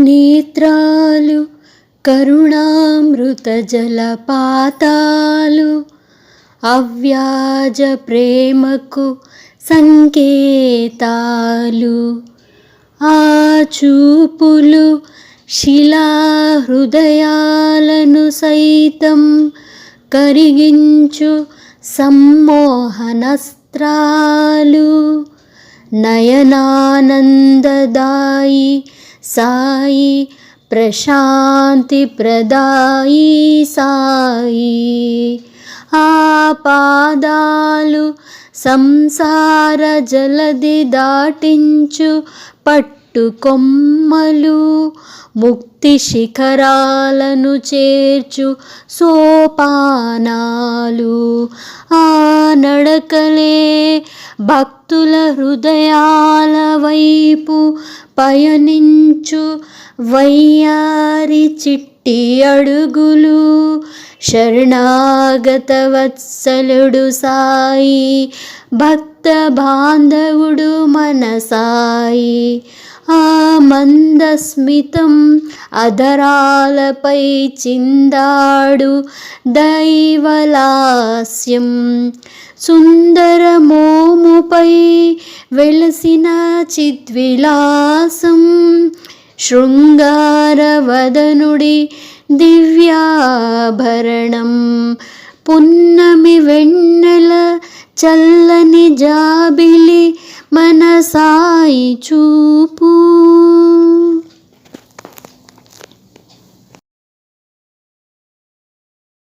నేత్రాలు కరుణామృత జలపాతాలు అవ్యాజ ప్రేమకు సంకేతాలు ఆ చూపులు శిలా హృదయాలను సైతం కరిగించు సమ్మోహనస్త్రాలు నయనానందదాయి సాయి ప్రశాంతి ప్రదాయి సాయి. ఆ పాదాలు సంసార జలది దాటించు పట్టు కొమ్మలు ముక్తి శిఖరాలను చేర్చు సోపానాలు. ఆ నడకలే భక్తుల హృదయాల వైపు పయనించు వయ్యారి చిట్టి అడుగులు శరణాగత వత్సలుడు సాయి భక్త బాంధవుడు మన సాయి ఆ మందస్మితం అధరాలపై చిందాడు దైవలాస్యం. సుందరమోముపై వెలసిన చిద్విలాసం. శృంగారవదనుడి దివ్యాభరణం. పున్నమి వెన్నెల చల్లని జాబి సాయి చూపు.